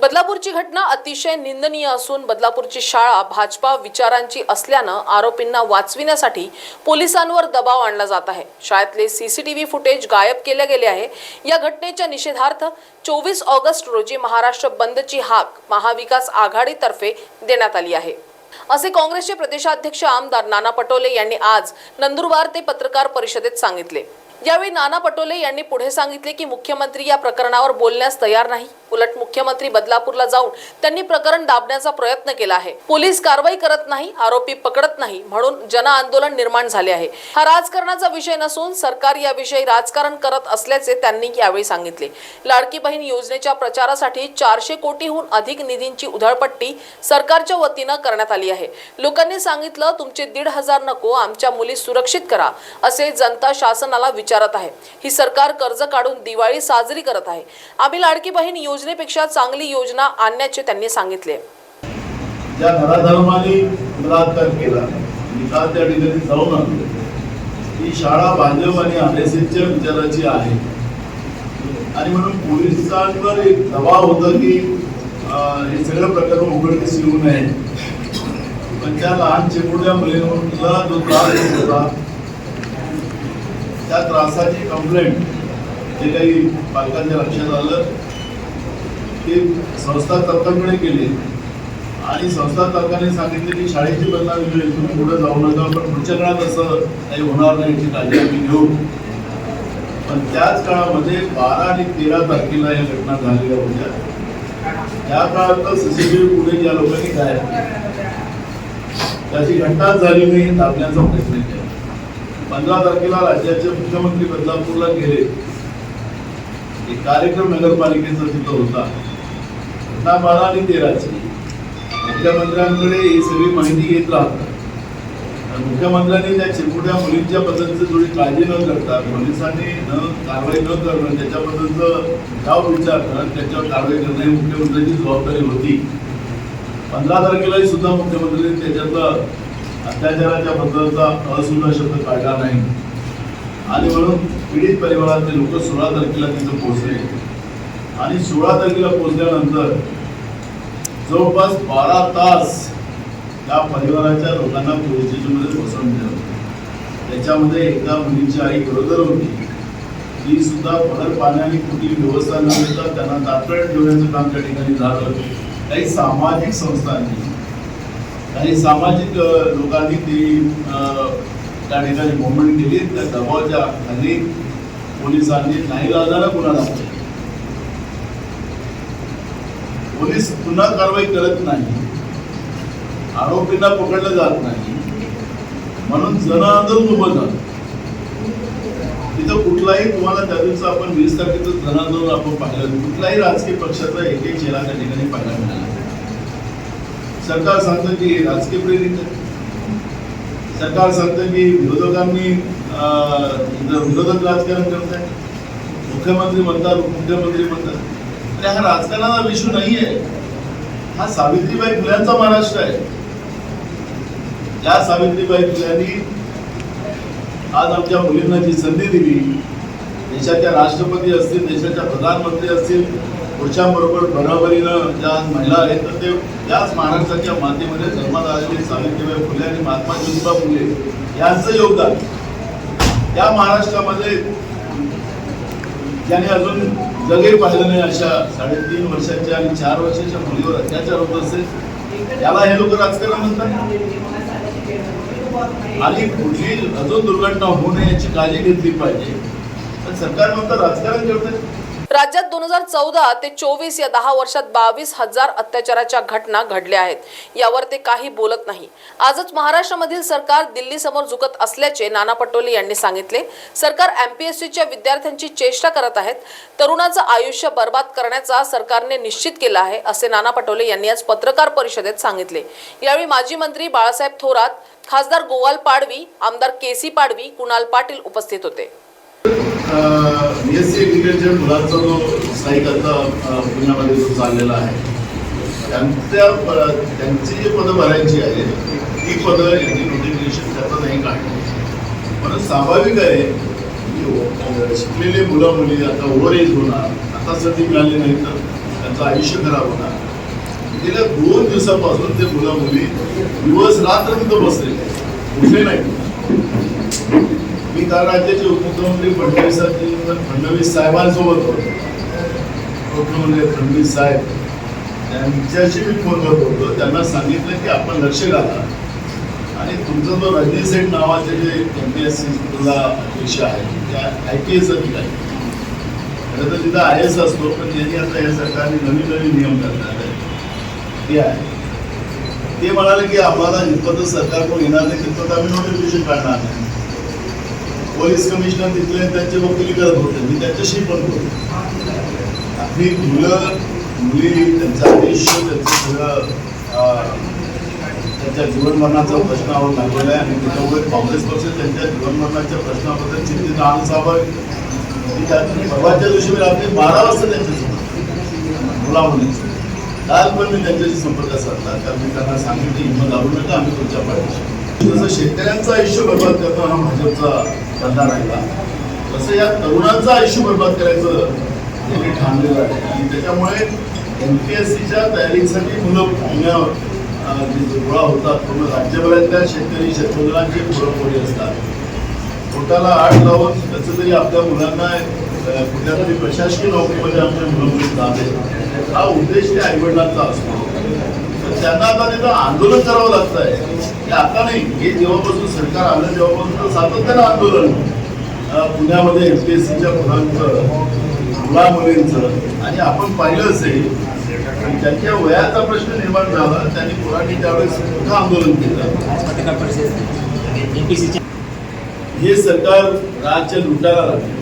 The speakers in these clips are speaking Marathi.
बदलापूरची घटना अतिशय निंदनीय असून बदलापूरची शाळा भाजपा विचारांची असल्यानं आरोपींना वाचविण्यासाठी पोलिसांवर दबाव आणला जात आहे. शाळेतले सीसीटीव्ही फुटेज गायब केले गेले आहे. या घटनेच्या निषेधार्थ चोवीस ऑगस्ट रोजी महाराष्ट्र बंदची हाक महाविकास आघाडीतर्फे देण्यात आली आहे. असे काँग्रेसचे प्रदेशाध्यक्ष आमदार नाना पटोले यांनी आज नंदुरबार ते पत्रकार परिषदेत सांगितले. यावेळी नाना पटोले यांनी पुढे सांगितले की मुख्यमंत्री या प्रकरणावर बोलण्यास तयार नाही. उलट मुख्यमंत्री बदलापूरला जाऊन त्यांनी प्रकरण दाबण्याचा प्रयत्न केला आहे. पोलीस कारवाई करत नाही आरोपी पकडत नाही म्हणून जन आंदोलन निर्माण झाले आहे. हा राजकारणाचा विषय नसून सरकार याविषयी राजकारण करत असल्याचे त्यांनी यावेळी सांगितले. लाडकी बहीण योजनेच्या प्रचारासाठी चारशे कोटीहून अधिक निधींची उधळपट्टी सरकारच्या वतीनं करण्यात आली आहे. लोकांनी सांगितलं तुमचे दीड हजार नको आमच्या मुली सुरक्षित करा असे जनता शासनाला विचारत आहे. ही सरकार कर्ज काढून दिवाळी साजरी करत आहे. आम्ही लाडकी बहीण योजनेपेक्षा चांगली योजना आणण्याचे त्यांनी सांगितले. ज्या नराधर्माने बलात्कार केला निकाल त्या ठिकाणी जाऊन आणले ही शाळा बांधव आणि आर एस एसच्या विचाराची आहे. आणि म्हणून पोलिसांवर एक दबाव होता की हे सगळं प्रकरण उघडकीस येऊ नये. पण त्या लहान चिमुरड्या मुलीला जो त्रास होत होता त्या त्रासाची कंप्लेंट जे काही पालकांच्या लक्षात आलं ते संस्था केले. आणि संस्था तर्काने सांगितले की शाळेची बदनामी होईल तुम्ही पुढे जाऊ नका पण पुढच्या काळात असं काही होणार नाही याची काळजी आम्ही घेऊ. पण त्याच काळामध्ये बारा आणि तेरा तारखेला या घटना झालेल्या होत्या. त्या काळात सीसीटीव्ही पुढे ज्या लोकांनी काय त्याची घटना झाली नाही दाबण्याचा प्रयत्न पंधरा तारखेला राज्याचे मुख्यमंत्री बदलापूरला गेले. एक कार्यक्रम नगरपालिकेचा तिथं होता. घटना बारा आणि तेराची. मुख्यमंत्र्यांकडे ही सगळी माहिती घेत राहतात मुख्यमंत्र्यांनी त्या चिरमुट्या मुलींच्या बद्दलचं थोडी काळजी न करता पोलिसांनी न कारवाई न करणं त्याच्याबद्दलचं गाव विचारणं त्याच्यावर कारवाई करणं ही मुख्यमंत्र्यांची जबाबदारी होती. पंधरा तारखेलाही सुद्धा मुख्यमंत्र्यांनी त्याच्यातलं अत्याचाराच्या बद्दलचा असुद्धा शब्द काढला नाही. आणि म्हणून पीडित परिवारातले लोक सोळा तारखेला तिथं पोहोचले. आणि सोळा तारखेला पोहोचल्यानंतर जवळपास बारा तास त्या परिवाराच्या लोकांना पोलीस स्टेशनमध्ये बसवून दिलं त्याच्यामध्ये एका मुलीची आई गरोदर होती. ती सुद्धा भर पाण्याने कुठली व्यवस्था न देता त्यांना तात्काळ ठेवण्याचं काम त्या ठिकाणी झालं. काही सामाजिक संस्थांनी आणि सामाजिक लोकांनी ती त्या ठिकाणी मुवमेंट केली. त्या दबावाच्या खाली पोलिसांनी नाही लाजानं गुन्हा दाखल पोलीस पुन्हा कारवाई करत नाही. आरोपींना पकडलं जात नाही. म्हणून जन आंदोलन उभं झालं. तिथं कुठलाही तुम्हाला त्या दिवसा आपण वीस तारखेचं जन आंदोलन आपण पाहिलं. कुठलाही राजकीय पक्षाचा एक एक चेहरा त्या ठिकाणी पाहायला मिळाला सरकार सांगतं की राजकीय प्रेरित आहे. सरकार सांगतं की विरोधकांनी विरोधक राजकारण करत आहे. मुख्यमंत्री म्हणतात उपमुख्यमंत्री म्हणतात. अरे हा राजकारणाचा विषय नाही आहे हा सावित्रीबाई फुल्यांचा महाराष्ट्र आहे. त्या सावित्रीबाई फुल्यांनी आज आमच्या मुलींना जी संधी दिली देशाच्या राष्ट्रपती असतील देशाच्या प्रधानमंत्री असतील पुरुषांबरोबर बरोबरीनं ज्या महिला आहेत तर ते याच महाराष्ट्राच्या मातीमध्ये जन्मात आलेली सावित्रीबाई फुले आणि महात्मा ज्योतिबा फुले यांचं योगदान. या महाराष्ट्रामध्ये ज्याने अजून जगही पाहिलं नाही अशा साडेतीन वर्षाच्या आणि चार वर्षाच्या मुलीवर अत्याचार होत असेल याला हे लोक राजकारण म्हणतात? आणि कुठली अजून दुर्घटना होऊ नये याची काळजी घेतली पाहिजे. सरकार म्हणतं राजकारण करतंय. राज्यात दोन हजार चौदा ते चोवीस या दहा वर्षात बावीस हजार अत्याचाराच्या घटना घडल्या आहेत. यावर ते काही बोलत नाही. आजच महाराष्ट्रामधील सरकार दिल्ली समोर झुकत असल्याचे नाना पटोले यांनी सांगितले. सरकार एमपीएससीच्या विद्यार्थ्यांची चेष्टा करत आहेत. तरुणाचं आयुष्य बर्बाद करण्याचा सरकारने निश्चित केला आहे असे नाना पटोले यांनी आज पत्रकार परिषदेत सांगितले. यावेळी माजी मंत्री बाळासाहेब थोरात खासदार गोवाल पाडवी आमदार केसी पाडवी कुणाल पाटील उपस्थित होते. बी एस सी एग्रिकल्चर मुलांचा जो स्थायिक आता पुण्यामध्ये जो चाललेला आहे त्यांच्या त्यांची जी पदं भरायची आहेत ती पदं यांनी नोटिफिकेशन त्याचं नाही काढलं म्हणून स्वाभाविक आहे की शिकलेले मुलं मुली आता ओव्हर एज होणार आता संधी मिळाली नाही तर त्यांचं आयुष्य खराब होणार. गेल्या दोन दिवसापासून ते मुलं मुली दिवस रात्र तिथं बसले कुठे नाही मी काल राज्याचे उपमुख्यमंत्री फडणवीस फडणवीस साहेबांसोबत होतो. मुख्यमंत्री फडणवीस साहेब त्यांच्याशी मी फोन करत होतो. त्यांना सांगितलं की आपण लक्ष घाला. आणि तुमचं जो रजनी सेठ नावाचे जे एम पी एस सीला अध्यक्ष आहे त्या आय पी एस अधिकारी खरं तर तिथं आय एस असतो पण त्यांनी आता या सरकारने नवीन नवीन नियम करणार आहे ते आहे. ते म्हणाले की आम्हाला जितपत कोण येणार नाही तितपत आम्ही नोटिफिकेशन काढणार नाही. पोलीस कमिशनर तिथले त्यांचे वकिली करत होते. मी त्यांच्याशी पण बोलतो आपली मुलं मुली त्यांचं आयुष्य त्यांचं सगळं त्यांच्या जीवनमरणाचा प्रश्नावर लागलेला आहे आणि त्याच्यामुळे काँग्रेस पक्ष त्यांच्या जीवनमरणाच्या प्रश्नाबद्दल चिंतित आमसाहेब मी त्या- परवाच्या दिवशी मी रात्री बारा वाजता त्यांच्यासोबत मुला मुलींचं काल पण मी त्यांच्याशी संपर्क साधला. कारण मी त्यांना सांगितलं हिंमत घालू नका आम्ही तुमच्या पाठीशी. जसं शेतकऱ्यांचं आयुष्य बर्बाद करणं हा भाजपचा धंदा राहिला तसं या तरुणांचं आयुष्य बर्बाद करायचं त्यांनी ठाणलेलं आहे. आणि त्याच्यामुळे एम पी एस सीच्या तयारीसाठी मुलं पुण्यावर जे गोळा होतात पूर्ण राज्यभरातल्या शेतकरी शेतमजुरांचे पुरवठे असतात. पोटाला आड लावून त्याचं तरी आपल्या मुलांना कुठल्या तरी प्रशासकीय नोकरीमध्ये आपल्या मुलं मुली हा उद्देश त्या आईवडिलांचा असतो. त्यांना आता तिथं आंदोलन करावं लागत आहे आता नाही. हे जेव्हापासून सरकार आलं तेव्हापासून सातत्यानं आंदोलन. पुण्यामध्ये एम पी एस सीच्या मुलांचं मुला मुलींचं आणि आपण पाहिलं असेल त्यांच्या वयाचा प्रश्न निर्माण झाला त्यांनी मुलांनी त्यावेळेस मोठं आंदोलन केलं. हे सरकार राज्य लुटायला लागले.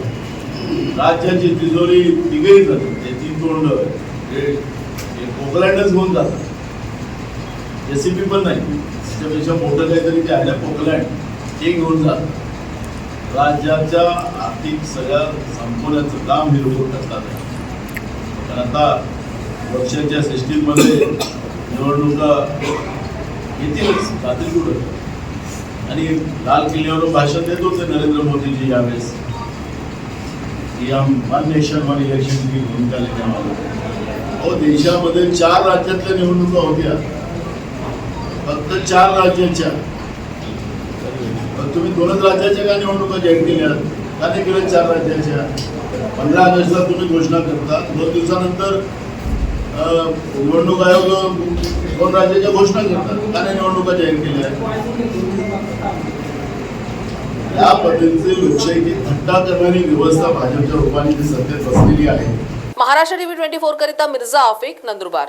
राज्याची तिजोरी तिघही जातात ते तीन तोंड हे हे पोकलँडच जातात. एसीपी पण नाही. त्याच्यापेक्षा मोठं काहीतरी ते आल्या पोकलँड ते घेऊन जा. राज्याच्या आर्थिक सगळ्या संपवण्याचं काम हे लोक करतात. कारण आता पक्षाच्या सिस्टीममध्ये निवडणुका येतीलच रात्री कुठं? आणि लाल किल्ल्यावरून भाषण देतोच होते नरेंद्र मोदीजी यावेळेस. की आम वन नेशन वन इलेक्शन की भूमिका लेने अहो देशामध्ये चार राज्यातल्या निवडणुका होत्या. फक्त चार राज्याच्या. पण तुम्ही दोनच राज्याच्या का निवडणुका जाहीर केल्या? का नाही केल्या चार राज्याच्या? पंधरा ऑगस्टला तुम्ही घोषणा करता. दोन दिवसानंतर निवडणूक आयोग दोन राज्याच्या घोषणा करतात. का नाही निवडणुका जाहीर केल्या? या पद्धतीचे लोकशाहीची थट्टा करणारी व्यवस्था भाजपच्या रूपाने जी सत्तेत बसलेली आहे. महाराष्ट्र टीव्ही ट्वेंटी फोर करिता मिर्झा आफिक नंदुरबार.